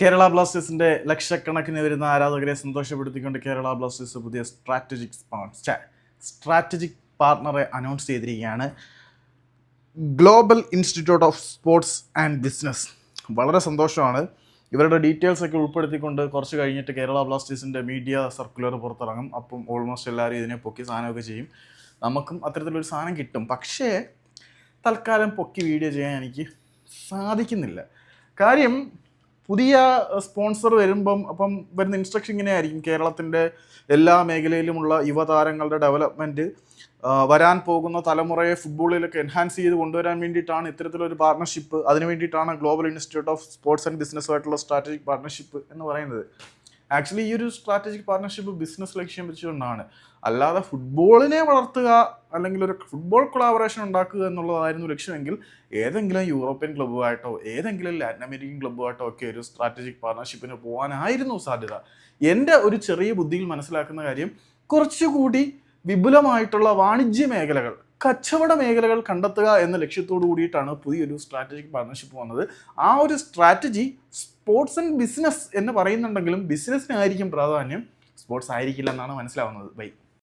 കേരള ബ്ലാസ്റ്റേഴ്സിന്റെ ലക്ഷക്കണക്കിന് വരുന്ന ആരാധകരെ സന്തോഷപ്പെടുത്തിക്കൊണ്ട് കേരള ബ്ലാസ്റ്റേഴ്സ് പുതിയ സ്ട്രാറ്റജിക് സ്ട്രാറ്റജിക് പാർട്ണറെ അനൗൺസ് ചെയ്തിരിക്കുകയാണ്. Global institute of sports and business വളരെ സന്തോഷമാണ്. ഇവരുടെ ഡീറ്റെയിൽസ് ഒക്കെ ഉൾപ്പെടുത്തിക്കൊണ്ട് കുറച്ച് കഴിഞ്ഞിട്ട് കേരള ബ്ലാസ്റ്റേഴ്സിന്റെ മീഡിയ സർക്കുലർ പുറത്തിറങ്ങും. അപ്പം ഓൾമോസ്റ്റ് എല്ലാവരും ഇതിനെ പൊക്കി സാധനമൊക്കെ ചെയ്യും. നമുക്കും അത്തരത്തിലൊരു സാധനം കിട്ടും. പക്ഷേ തൽക്കാലം പൊക്കി വീഡിയോ ചെയ്യാൻ എനിക്ക് സാധിക്കുന്നില്ല. കാര്യം പുതിയ സ്പോൺസർ വരുമ്പം അപ്പം വരുന്ന ഇൻസ്ട്രക്ഷൻ ഇങ്ങനെയായിരിക്കും. കേരളത്തിന്റെ എല്ലാ മേഖലയിലുമുള്ള യുവതാരങ്ങളുടെ ഡെവലപ്മെന്റ് വരാൻ പോകുന്ന തലമുറയെ ഫുട്ബോളിലൊക്കെ എൻഹാൻസ് ചെയ്ത് കൊണ്ടുവരാൻ വേണ്ടിയിട്ടാണ് ഇത്തരത്തിലൊരു പാർട്ണർഷിപ്പ് അതിന് വേണ്ടിയിട്ടാണ് global institute of sports and ബിസിനസ്സുമായിട്ടുള്ള strategic partnership എന്ന് പറയുന്നത്. ആക്ച്വലി ഈ ഒരു സ്ട്രാറ്റജിക് പാർട്ണർഷിപ്പ് ബിസിനസ് ലക്ഷ്യം വെച്ചുകൊണ്ടാണ് അല്ലാതെ ഫുട്ബോളിനെ വളർത്തുക അല്ലെങ്കിൽ ഒരു ഫുട്ബോൾ കൊളാബറേഷൻ ഉണ്ടാക്കുക എന്നുള്ളതായിരുന്നു ലക്ഷ്യമെങ്കിൽ ഏതെങ്കിലും യൂറോപ്യൻ ക്ലബ്ബുമായിട്ടോ ഏതെങ്കിലും ലാറ്റിൻ അമേരിക്കൻ ക്ലബ്ബുമായിട്ടോ ഒക്കെ ഒരു സ്ട്രാറ്റജിക് പാർട്ണർഷിപ്പിന് പോകാനായിരുന്നു സാധ്യത. എന്റെ ഒരു ചെറിയ ബുദ്ധിയിൽ മനസ്സിലാക്കുന്ന കാര്യം കുറച്ചുകൂടി വിപുലമായിട്ടുള്ള വാണിജ്യ മേഖലകൾ കച്ചവട മേഖലകൾ കണ്ടെത്തുക എന്ന ലക്ഷ്യത്തോടു കൂടിയിട്ടാണ് പുതിയൊരു സ്ട്രാറ്റജിക് പാർട്ണർഷിപ്പ് വന്നത്. ആ ഒരു സ്ട്രാറ്റജി സ്പോർട്സ് ആൻഡ് ബിസിനസ് എന്ന് പറയുന്നുണ്ടെങ്കിലും ബിസിനസ്സിനായിരിക്കും പ്രാധാന്യം സ്പോർട്സ് ആയിരിക്കില്ല എന്നാണ് മനസ്സിലാവുന്നത്. ബൈ.